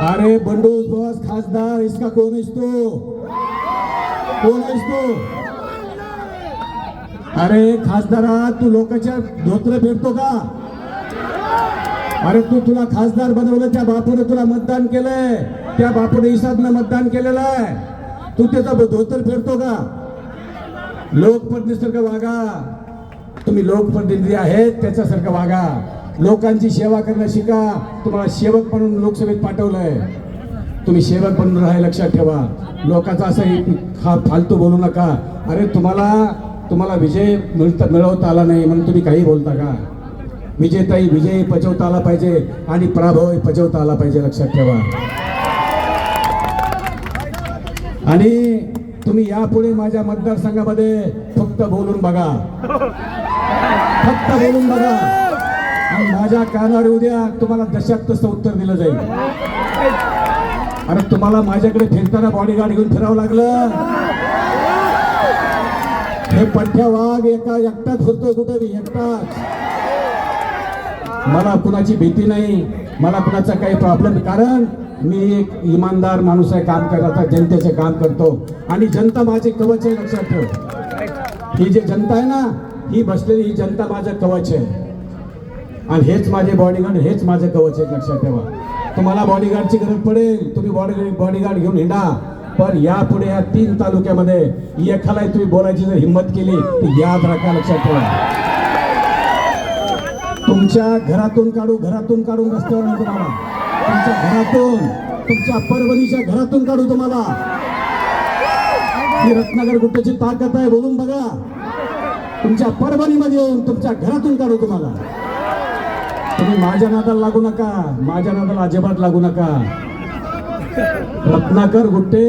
अरे बंडूस बॉस खासदार इसका कोण असतो तू कोण असतो तू अरे खासदारा तू लोकांच्या धोत्र फेडतो का? अरे तू तुला खासदार बनवलं त्या बापूने तुला मतदान केलंय. त्या बापूने इशादनं मतदान केलेलं आहे. तू त्याचा धोतर फेडतो का? लोकप्रतिनिधीसारखं वागा. तुम्ही लोकप्रतिनिधी आहेत त्याच्यासारखं वागा. लोकांची सेवा करणं शिका. तुम्हाला सेवक म्हणून लोकसभेत पाठवलंय. तुम्ही सेवक म्हणून राहा लक्षात ठेवा. लोकांचा असं हा फालतू बोलू नका. अरे तुम्हाला तुम्हाला विजय मिळता मिळवता आला नाही म्हणून तुम्ही काही बोलता का? विजेताई विजय पचवता आला पाहिजे आणि पराभव पचवता आला पाहिजे लक्षात ठेवा. आणि तुम्ही यापुढे माझ्या मतदारसंघामध्ये फक्त बोलून बघा. फक्त बोलून बघा. माझ्या कानावर उद्या तुम्हाला दशात तसं उत्तर दिलं जाईल. अरे तुम्हाला माझ्याकडे फिरताना बॉडीगार्ड घेऊन फिरावं लागलं. हे पठ्या वाघ एका एकटाच फिरतोय कुठे एकटाच. मला कुणाची भीती नाही मला कुणाचा काही प्रॉब्लेम कारण मी एक इमानदार माणूस आहे काम करता जनतेचे काम करतो. आणि जनता माझे कवच आहे लक्षात ठेव. ही जी जनता आहे ना ही बसलेली ही जनता माझं कवच आहे. आणि हेच माझे बॉडीगार्ड हेच माझं कवच आहे लक्षात ठेवा. तुम्हाला बॉडीगार्डची गरज पडेल तुम्ही बॉडी बॉडीगार्ड घेऊन हिंडा. पण यापुढे या तीन तालुक्यामध्ये एखाला तुम्ही बोलायची जर हिंमत केली तर याद राखा लक्षात ठेवा. तुमच्या घरातून काढू घरातून काढून रस्त्यावर तुम्हाला. तुमच्या घरातून तुमच्या परभणीच्या घरातून काढू तुम्हाला. ही रत्नागर गुट्ट्याची ताकद आहे बोलून बघा. तुमच्या परभणीमध्ये येऊन तुमच्या घरातून काढू तुम्हाला. तुम्ही माझ्या नादाला लागू नका. माझ्या नादाला अजिबात लागू नका. रत्नाकर गुट्टे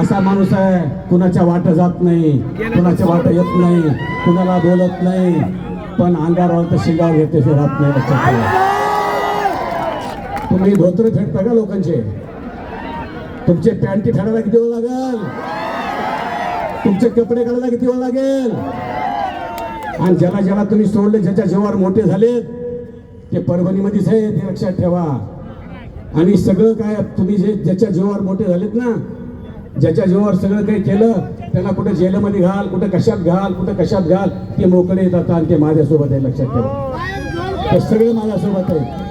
असा माणूस आहे कुणाच्या वाट जात नाही कुणाच्या वाट येत नाही कुणाला बोलत नाही. पण अंगारावर तर शिंगावर घेते राहत नाही लक्षात तुम्ही धोत्रे फेडता का लोकांचे? तुमचे पॅन्टी फेडायला किती वेळ लागेल? तुमचे कपडे काढायला किती वेळ लागेल? आणि ज्याला ज्याला तुम्ही सोडले ज्याच्या जेव्हा मोठे झालेत ते परभणीमध्येच आहे ते लक्षात ठेवा. आणि सगळं काय तुम्ही जे ज्याच्या जीवावर मोठे झालेत ना ज्याच्या जीवावर सगळं काही केलं त्याला कुठे जेलमध्ये घाल कुठे कशात घाल कुठे कशात घाल ते मोकळे येतात आणि ते माझ्यासोबत आहे लक्षात ठेवा. ते सगळे माझ्यासोबत आहे.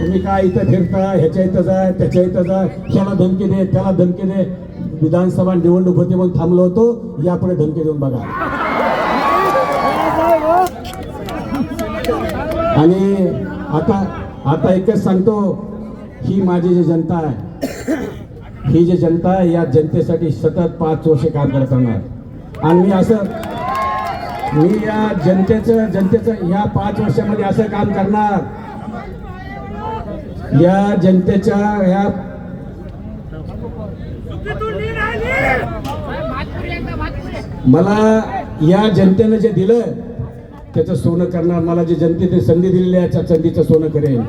तुम्ही काय इथं फिरता ह्याच्या इथं जाय त्याच्या इथं जाय ह्याला धमकी दे त्याला धमकी दे. विधानसभा निवडणूक होती म्हणून थांबलो होतो यापुढे धमकी देऊन बघा. आणि आता आता एकच सांगतो ही माझी जी जनता आहे ही जी जनता आहे या जनतेसाठी सतत पाच वर्ष काम करत राहणार. आणि मी असं मी या जनतेचं जनतेचं या पाच वर्षामध्ये असं काम करणार या जनतेच्या या मला या जनतेनं जे दिलं त्याचं सोनं करणार मला जे जनतेने संधी दिलेली आहे त्या संधीचं सोनं करेन.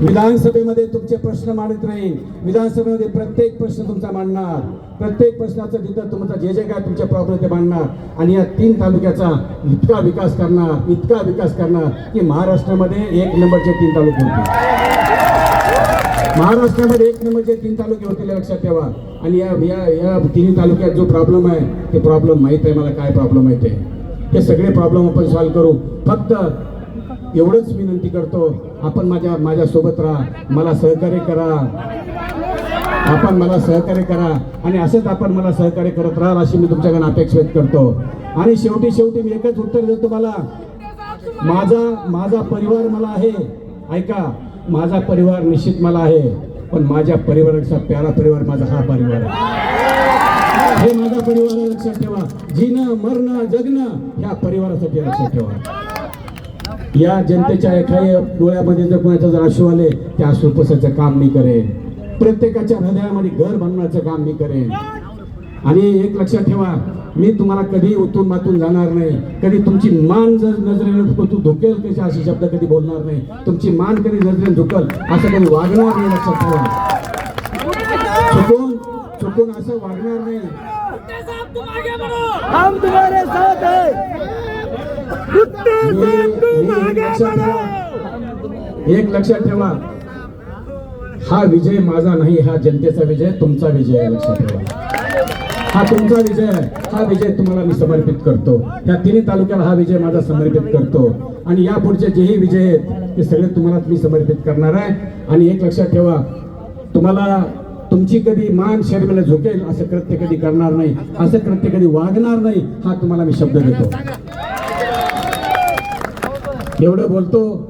विधानसभेमध्ये तुमचे प्रश्न मांडत राहील विधानसभेमध्ये प्रत्येक प्रश्न तुमचा मांडणार. प्रत्येक प्रश्नाचं तिथं तुमचा जे जे काय तुमचे प्रॉब्लेम ते मांडणार. आणि या तीन तालुक्याचा इतका विकास करणार इतका विकास करणार की महाराष्ट्रामध्ये एक नंबरचे तीन तालुके होते महाराष्ट्रामध्ये एक नंबरचे तीन तालुके होतील लक्षात ठेवा. आणि या या या तिन्ही तालुक्यात जो प्रॉब्लेम आहे ते प्रॉब्लेम माहीत आहे. मला काय प्रॉब्लेम आहे? ते हे सगळे प्रॉब्लेम आपण सॉल्व्ह करू. फक्त एवढंच विनंती करतो आपण माझ्या माझ्यासोबत राहा. मला सहकार्य करा. आपण मला सहकार्य करा. आणि असंच आपण मला सहकार्य करत राहाल अशी मी तुमच्याकडून अपेक्षा व्यक्त करतो. आणि शेवटी शेवटी मी एकच उत्तर देतो मला माझा माझा परिवार मला आहे. ऐका माझा परिवार निश्चित मला आहे. पण माझ्या परिवाराचा प्यारा परिवार माझा हा परिवार आहे. हे माझा परिवार लक्षात ठेवा. जिणं मरणं जगणं ह्या परिवारासाठी लक्षात ठेवा. या जनतेच्या एखाद्या डोळ्यामध्ये जर कोणाचं जर अश्रू आले त्या अश्रू पुसायचं काम मी करेन. प्रत्येकाच्या हृदयामध्ये घर बनवण्याचं काम मी करेन. आणि एक लक्षात ठेवा मी तुम्हाला कधी उतून मातून जाणार नाही. कधी तुमची मान जर नजरेने तू धुकेल कशी असे शब्द कधी बोलणार नाही. तुमची मान कधी नजरेने झुकल असं कधी वागणार नाही लक्षात ठेवा. चुकून चुकून असं वागणार नाही. हम तुम्हारे साथ हैं। कुत्ते साथ तुम आगे लक्षात बढ़ो। ठेवा एक लक्षात ठेवा हा विजय माझा नाही हा जनतेचा विजय तुमचा विजय आहे लक्षात ठेवा. हा तुमचा विजय आहे हा विजय तुम्हाला मी समर्पित करतो. या तिन्ही तालुक्याला हा विजय माझा समर्पित करतो. आणि या पुढचे जेही विजय आहेत ते सगळे तुम्हाला मी समर्पित करणार आहे. आणि एक लक्षात ठेवा तुम्हाला तुमची कधी मान शर्मेला झुकेल असं कृत्य कधी करणार नाही असं कृत्य कधी वागणार नाही हा तुम्हाला मी शब्द देतो. एवढं बोलतो